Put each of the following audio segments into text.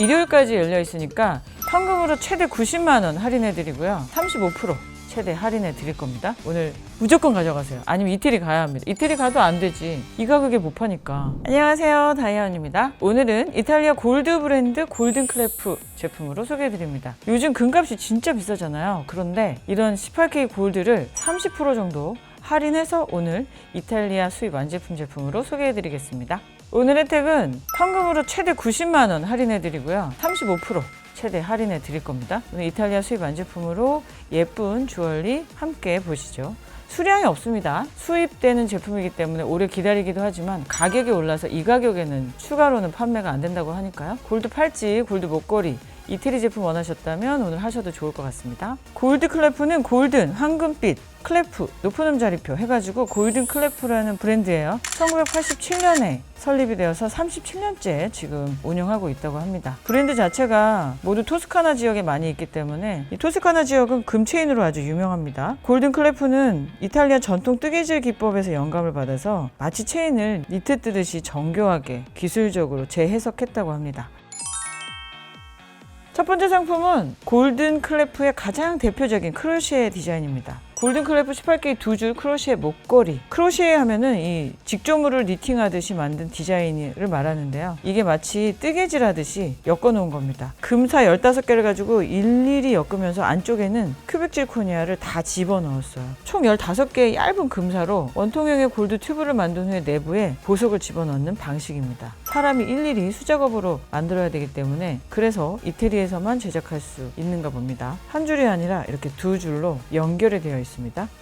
일요일까지 열려 있으니까 현금으로 최대 90만 원 할인해 드리고요. 35% 최대 할인해 드릴 겁니다. 오늘 무조건 가져가세요. 아니면 이태리 가야 합니다. 이태리 가도 안 되지. 이 가격에 못 파니까. 안녕하세요. 다이아언입니다. 오늘은 이탈리아 골드 브랜드 골든 클래프 제품으로 소개해 드립니다. 요즘 금값이 진짜 비싸잖아요. 그런데 이런 18K 골드를 30% 정도 할인해서 오늘 이탈리아 수입 완제품 제품으로 소개해 드리겠습니다. 오늘 혜택은 현금으로 최대 90만 원 할인해 드리고요. 35% 최대 할인해 드릴 겁니다. 오늘 이탈리아 수입 완제품으로 예쁜 주얼리 함께 보시죠. 수량이 없습니다. 수입되는 제품이기 때문에 오래 기다리기도 하지만 가격이 올라서 이 가격에는 추가로는 판매가 안 된다고 하니까요. 골드 팔찌, 골드 목걸이, 이태리 제품 원하셨다면 오늘 하셔도 좋을 것 같습니다. 골드 클래프는 골든, 황금빛, 클래프, 높은 음자리표 해가지고 골든 클래프라는 브랜드예요. 1987년에 설립이 되어서 37년째 지금 운영하고 있다고 합니다. 브랜드 자체가 모두 토스카나 지역에 많이 있기 때문에 이 토스카나 지역은 금체인으로 아주 유명합니다. 골든 클래프는 이탈리아 전통 뜨개질 기법에서 영감을 받아서 마치 체인을 니트 뜨듯이 정교하게 기술적으로 재해석했다고 합니다. 첫 번째 상품은 골든 클래프의 가장 대표적인 크로시에 디자인입니다. 골든 클래프 18K 두줄 크로시에 목걸이. 크로시에 하면은 이 직조물을 니팅하듯이 만든 디자인을 말하는데요. 이게 마치 뜨개질 하듯이 엮어 놓은 겁니다. 금사 15개를 가지고 일일이 엮으면서 안쪽에는 큐빅 질코니아를 다 집어 넣었어요. 총 15개의 얇은 금사로 원통형의 골드 튜브를 만든 후에 내부에 보석을 집어 넣는 방식입니다. 사람이 일일이 수작업으로 만들어야 되기 때문에 그래서 이태리에서만 제작할 수 있는가 봅니다. 한 줄이 아니라 이렇게 두 줄로 연결이 되어 있습니다.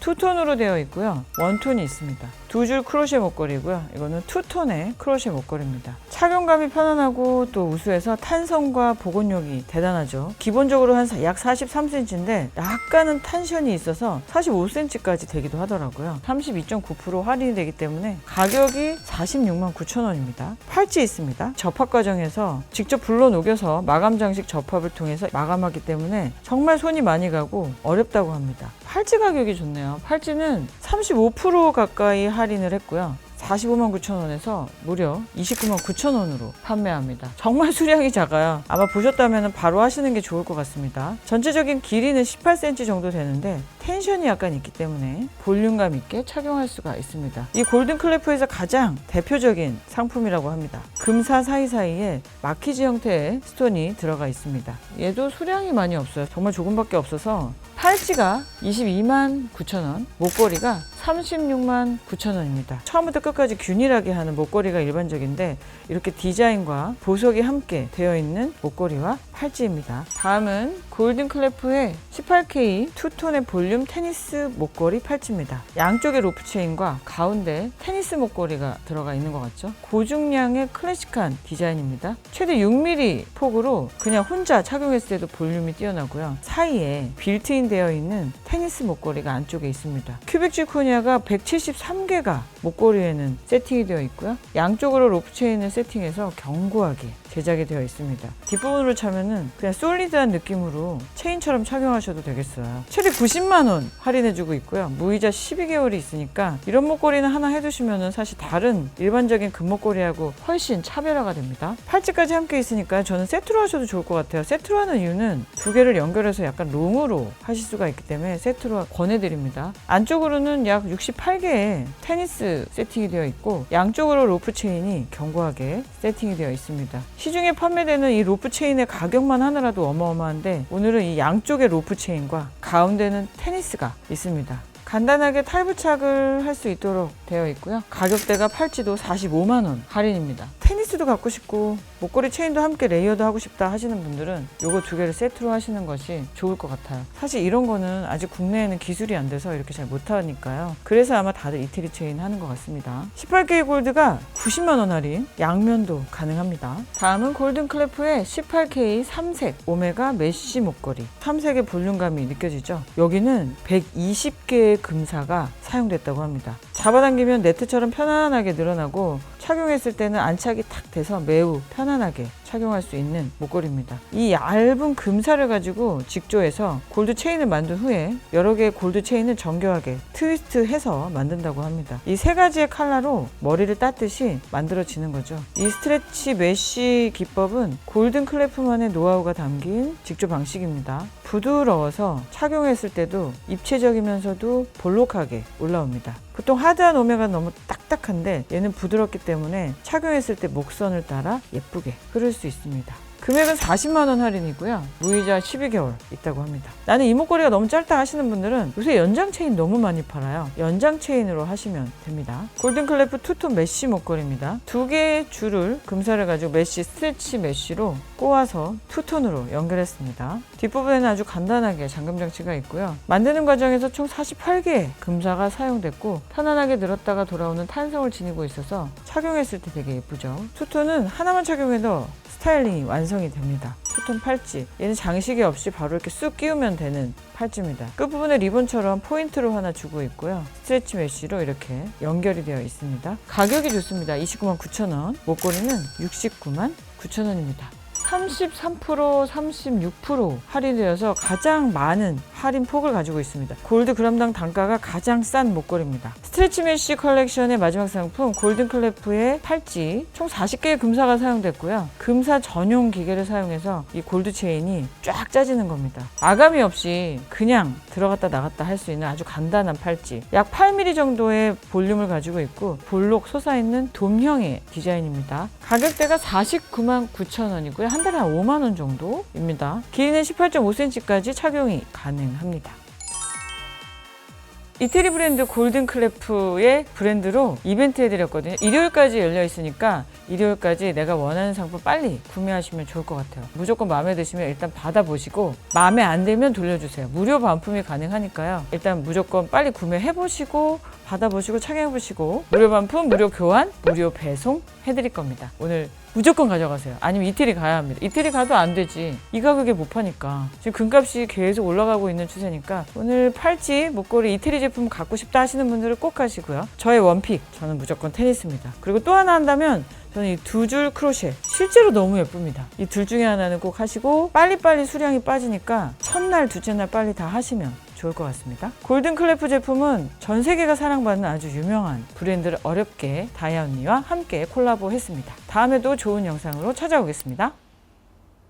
투톤으로 되어 있고요. 원톤이 있습니다. 두 줄 크로셰 목걸이고요. 이거는 투톤의 크로셰 목걸이입니다. 착용감이 편안하고 또 우수해서 탄성과 보건력이 대단하죠. 기본적으로 한 약 43cm인데 약간은 텐션이 있어서 45cm까지 되기도 하더라고요. 32.9% 할인이 되기 때문에 가격이 46만 9천 원입니다. 팔찌 있습니다. 접합 과정에서 직접 불러 녹여서 마감 장식 접합을 통해서 마감하기 때문에 정말 손이 많이 가고 어렵다고 합니다. 팔찌 가격이 좋네요. 팔찌는 35% 가까이 할인을 했고요. 45만 9천 원에서 무려 29만 9천 원으로 판매합니다. 정말 수량이 작아요. 아마 보셨다면 바로 하시는 게 좋을 것 같습니다. 전체적인 길이는 18cm 정도 되는데 텐션이 약간 있기 때문에 볼륨감 있게 착용할 수가 있습니다. 이 골든 클래프에서 가장 대표적인 상품이라고 합니다. 금사 사이사이에 마키지 형태의 스톤이 들어가 있습니다. 얘도 수량이 많이 없어요. 정말 조금밖에 없어서 팔찌가 22만 9천 원, 목걸이가 36만 9천 원입니다. 처음부터 끝까지 균일하게 하는 목걸이가 일반적인데 이렇게 디자인과 보석이 함께 되어 있는 목걸이와 팔찌입니다. 다음은 골든 클래프의 18K 투톤의 볼륨 테니스 목걸이 팔찌입니다. 양쪽에 로프 체인과 가운데 테니스 목걸이가 들어가 있는 것 같죠? 고중량의 클래식한 디자인입니다. 최대 6mm 폭으로 그냥 혼자 착용했을 때도 볼륨이 뛰어나고요. 사이에 빌트인 되어 있는 테니스 목걸이가 안쪽에 있습니다. 큐빅 지코니아 가 173개가 목걸이에는 세팅이 되어 있고요. 양쪽으로 로프 체인을 세팅해서 견고하게 제작이 되어 있습니다. 뒷부분으로 차면은 그냥 솔리드한 느낌으로 체인처럼 착용하셔도 되겠어요. 최대 90만 원 할인해주고 있고요. 무이자 12개월이 있으니까 이런 목걸이는 하나 해두시면은 사실 다른 일반적인 금목걸이하고 훨씬 차별화가 됩니다. 팔찌까지 함께 있으니까 저는 세트로 하셔도 좋을 것 같아요. 세트로 하는 이유는 두 개를 연결해서 약간 롱으로 하실 수가 있기 때문에 세트로 권해드립니다. 안쪽으로는 약 68개의 테니스 세팅이 되어 있고 양쪽으로 로프 체인이 견고하게 세팅이 되어 있습니다. 시중에 판매되는 이 로프 체인의 가격만 하느라도 어마어마한데 오늘은 이 양쪽의 로프 체인과 가운데는 테니스가 있습니다. 간단하게 탈부착을 할 수 있도록 되어 있고요. 가격대가 팔찌도 45만 원 할인입니다. 테니스도 갖고 싶고 목걸이 체인도 함께 레이어드 하고 싶다 하시는 분들은 요거 두 개를 세트로 하시는 것이 좋을 것 같아요. 사실 이런 거는 아직 국내에는 기술이 안 돼서 이렇게 잘 못하니까요. 그래서 아마 다들 이태리 체인 하는 것 같습니다. 18K 골드가 90만 원 할인, 양면도 가능합니다. 다음은 골든 클래프의 18K 3색 오메가 메쉬 목걸이. 3색의 볼륨감이 느껴지죠? 여기는 120개의 금사가 사용됐다고 합니다. 잡아당기면 네트처럼 편안하게 늘어나고 착용했을 때는 안착이 탁 돼서 매우 편안하게 착용할 수 있는 목걸이입니다. 이 얇은 금살을 가지고 직조해서 골드 체인을 만든 후에 여러 개의 골드 체인을 정교하게 트위스트해서 만든다고 합니다. 이 세 가지의 칼라로 머리를 따듯이 만들어지는 거죠. 이 스트레치 메쉬 기법은 골든 클래프만의 노하우가 담긴 직조 방식입니다. 부드러워서 착용했을 때도 입체적이면서도 볼록하게 올라옵니다. 보통 하드한 오메가 너무 딱딱한데 얘는 부드럽기 때문에 착용했을 때 목선을 따라 예쁘게 흐를 수 있습니다. 금액은 40만 원 할인이고요. 무이자 12개월 있다고 합니다. 나는 이 목걸이가 너무 짧다 하시는 분들은 요새 연장 체인 너무 많이 팔아요. 연장 체인으로 하시면 됩니다. 골든클래프 투톤 메쉬 목걸이입니다. 두 개의 줄을 금살을 가지고 메쉬 스트레치 메쉬로 꼬아서 투톤으로 연결했습니다. 뒷부분에는 아주 간단하게 잠금 장치가 있고요. 만드는 과정에서 총 48개의 금사가 사용됐고 편안하게 늘었다가 돌아오는 탄성을 지니고 있어서 착용했을 때 되게 예쁘죠. 투톤은 하나만 착용해도 스타일링이 완성이 됩니다. 투톤 팔찌. 얘는 장식이 없이 바로 이렇게 쑥 끼우면 되는 팔찌입니다. 끝부분에 리본처럼 포인트로 하나 주고 있고요. 스트레치 메쉬로 이렇게 연결이 되어 있습니다. 가격이 좋습니다. 29만 9천 원. 목걸이는 69만 9천 원입니다. 33%, 36% 할인되어서 가장 많은 할인 폭을 가지고 있습니다. 골드 그램당 단가가 가장 싼 목걸이입니다. 스트레치 메쉬 컬렉션의 마지막 상품 골든 클래프의 팔찌 총 40개의 금사가 사용됐고요. 금사 전용 기계를 사용해서 이 골드 체인이 쫙 짜지는 겁니다. 아감이 없이 그냥 들어갔다 나갔다 할 수 있는 아주 간단한 팔찌. 약 8mm 정도의 볼륨을 가지고 있고 볼록 솟아있는 돔형의 디자인입니다. 가격대가 49만 9천 원이고요. 한 달에 한 5만 원 정도입니다. 길이는 18.5cm까지 착용이 가능합니다. 이태리 브랜드 골든 클래프의 브랜드로 이벤트 해드렸거든요. 일요일까지 열려 있으니까 일요일까지 내가 원하는 상품 빨리 구매하시면 좋을 것 같아요. 무조건 마음에 드시면 일단 받아보시고 마음에 안 들면 돌려주세요. 무료 반품이 가능하니까요. 일단 무조건 빨리 구매해보시고 받아보시고 착용해보시고 무료 반품, 무료 교환, 무료 배송 해드릴 겁니다. 오늘 무조건 가져가세요. 아니면 이태리 가야 합니다. 이태리 가도 안 되지. 이 가격에 못 파니까. 지금 금값이 계속 올라가고 있는 추세니까 오늘 팔찌, 목걸이 이태리 제품 갖고 싶다 하시는 분들은 꼭 하시고요. 저의 원픽, 저는 무조건 테니스입니다. 그리고 또 하나 한다면 저는 이 두 줄 크로셰 실제로 너무 예쁩니다. 이 둘 중에 하나는 꼭 하시고 빨리빨리 수량이 빠지니까 첫날, 둘째 날 빨리 다 하시면 좋을 것 같습니다. 골든 클래프 제품은 전 세계가 사랑받는 아주 유명한 브랜드를 어렵게 다이아 언니와 함께 콜라보 했습니다. 다음에도 좋은 영상으로 찾아오겠습니다.